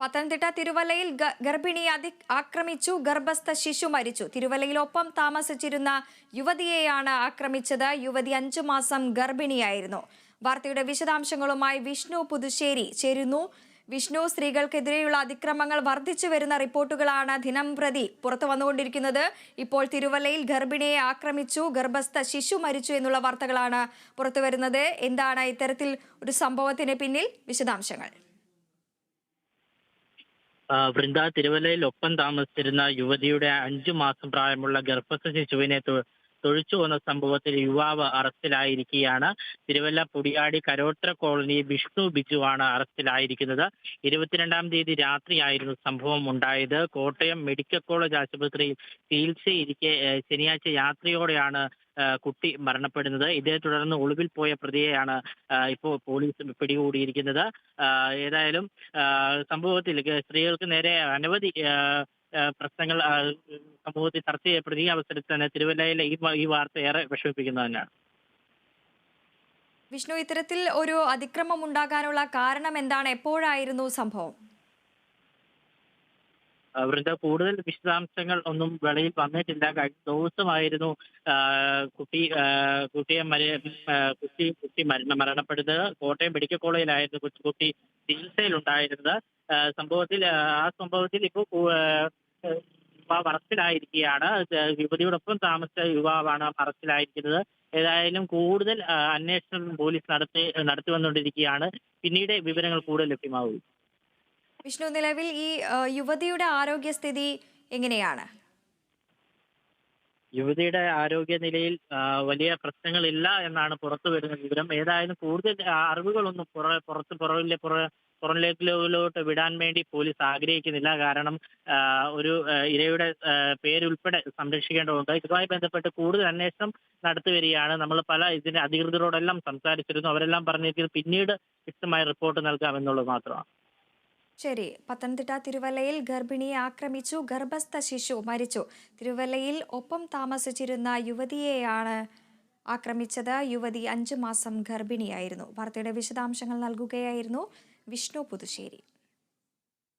പത്തനംതിട്ട തിരുവല്ലയിൽ ഗർഭിണിയെ അതി ആക്രമിച്ചു ഗർഭസ്ഥ ശിശു മരിച്ചു. തിരുവല്ലയിൽ ഒപ്പം താമസിച്ചിരുന്ന യുവതിയെയാണ് ആക്രമിച്ചത്. യുവതി അഞ്ചു മാസം ഗർഭിണിയായിരുന്നു. വാർത്തയുടെ വിശദാംശങ്ങളുമായി വിഷ്ണു പുതുശ്ശേരി ചേരുന്നു. വിഷ്ണു സ്ത്രീകൾക്കെതിരെയുള്ള അതിക്രമങ്ങൾ വർദ്ധിച്ചു വരുന്ന റിപ്പോർട്ടുകളാണ് ദിനം പ്രതി പുറത്തു വന്നുകൊണ്ടിരിക്കുന്നത്. ഇപ്പോൾ തിരുവല്ലയിൽ ഗർഭിണിയെ ആക്രമിച്ചു ഗർഭസ്ഥ ശിശു മരിച്ചു എന്നുള്ള വാർത്തകളാണ് പുറത്തു വരുന്നത്. എന്താണ് ഇത്തരത്തിൽ ഒരു സംഭവത്തിന് പിന്നിൽ? വിശദാംശങ്ങൾ. വൃന്ദ തിരുവല്ലയിൽ ഒപ്പം താമസിച്ചിരുന്ന യുവതിയുടെ അഞ്ചു മാസം പ്രായമുള്ള ഗർഭസ്ഥ ശിശുവിനെ തൊഴിച്ചു വന്ന സംഭവത്തിൽ യുവാവ് അറസ്റ്റിലായിരിക്കുകയാണ്. തിരുവല്ല പുടിയാടി കരോത്ര കോളനി വിഷ്ണു ബിജുവാണ് അറസ്റ്റിലായിരിക്കുന്നത്. ഇരുപത്തിരണ്ടാം തീയതി രാത്രിയായിരുന്നു സംഭവം ഉണ്ടായത്. കോട്ടയം മെഡിക്കൽ കോളേജ് ആശുപത്രിയിൽ ചികിത്സയിരിക്കെ ശനിയാഴ്ച യാത്രയോടെയാണ് കുട്ടി മരണപ്പെടുന്നത്. ഇതേ തുടർന്ന് ഒളിവിൽ പോയ പ്രതിയെയാണ് ഇപ്പോൾ പോലീസ് പിടികൂടിയിരിക്കുന്നത്. ഏതായാലും സംഭവത്തിൽ സ്ത്രീകൾക്ക് നേരെ അനവധി പ്രശ്നങ്ങൾ സമൂഹത്തിൽ ചർച്ച ചെയ്യപ്പെടുന്ന ഈ അവസരത്തിൽ തന്നെ തിരുവല്ലയിലെ ഈ ഈ വാർത്ത ഏറെ വിഷമിപ്പിക്കുന്നത് തന്നെയാണ്. വിഷ്ണു ഇത്തരത്തിൽ ഒരു അതിക്രമം ഉണ്ടാകാനുള്ള കാരണം എന്താണ്? എപ്പോഴായിരുന്നു സംഭവം? അവരുടെ കൂടുതൽ വിശദാംശങ്ങൾ ഒന്നും വെളിയിൽ വന്നിട്ടില്ല. കഴിഞ്ഞ ദിവസമായിരുന്നു കുട്ടി കുട്ടിയെ മര കുട്ടി കുട്ടി മരണ മരണപ്പെടുന്നത്. കോട്ടയം മെഡിക്കൽ കോളേജിലായിരുന്നു കൊച്ചുകുട്ടി ചികിത്സയിലുണ്ടായിരുന്നത്. സംഭവത്തിൽ ആ സംഭവത്തിൽ ഇപ്പോൾ യുവാവ് അറസ്റ്റിലായിരിക്കുകയാണ് യുവതിയോടൊപ്പം താമസിച്ച യുവാവാണ് അറസ്റ്റിലായിരിക്കുന്നത് ഏതായാലും കൂടുതൽ അന്വേഷണം പോലീസ് നടത്തി നടത്തി വന്നുകൊണ്ടിരിക്കുകയാണ്. പിന്നീട് വിവരങ്ങൾ കൂടുതൽ ലഭ്യമാകും. വിഷ്ണു നിലവിൽ ഈ യുവതിയുടെ ആരോഗ്യസ്ഥിതി എങ്ങനെയാണ്? യുവതിയുടെ ആരോഗ്യ നിലയിൽ വലിയ പ്രശ്നങ്ങളില്ല എന്നാണ് പുറത്തു വരുന്ന വിവരം. ഏതായാലും കൂടുതൽ അറിവുകളൊന്നും പുറ പുറത്ത് പുറകിലെ പുറ പുറംലേഖലോട്ട് വിടാൻ വേണ്ടി പോലീസ് ആഗ്രഹിക്കുന്നില്ല. കാരണം ഒരു ഇരയുടെ പേരുൾപ്പെടെ സംരക്ഷിക്കേണ്ടതുണ്ട്. ഇതുമായി ബന്ധപ്പെട്ട് കൂടുതൽ അന്വേഷണം നടത്തിവരികയാണ്. നമ്മൾ പല ഇതിന്റെ അധികൃതരോടെല്ലാം സംസാരിച്ചിരുന്നു. അവരെല്ലാം പറഞ്ഞിരിക്കുന്നത് പിന്നീട് വ്യക്തമായ റിപ്പോർട്ട് നൽകാമെന്നുള്ളത് മാത്രമാണ്. ശരി. പത്തനംതിട്ട തിരുവല്ലയിൽ ഗർഭിണിയെ ആക്രമിച്ചു. ഗർഭസ്ഥ ശിശു മരിച്ചു. തിരുവല്ലയിൽ ഒപ്പം താമസിച്ചിരുന്ന യുവതിയെയാണ് ആക്രമിച്ചത്. യുവതി അഞ്ചു മാസം ഗർഭിണിയായിരുന്നു. വാർത്തയുടെ വിശദാംശങ്ങൾ നൽകുകയായിരുന്നു വിഷ്ണു പുതുശ്ശേരി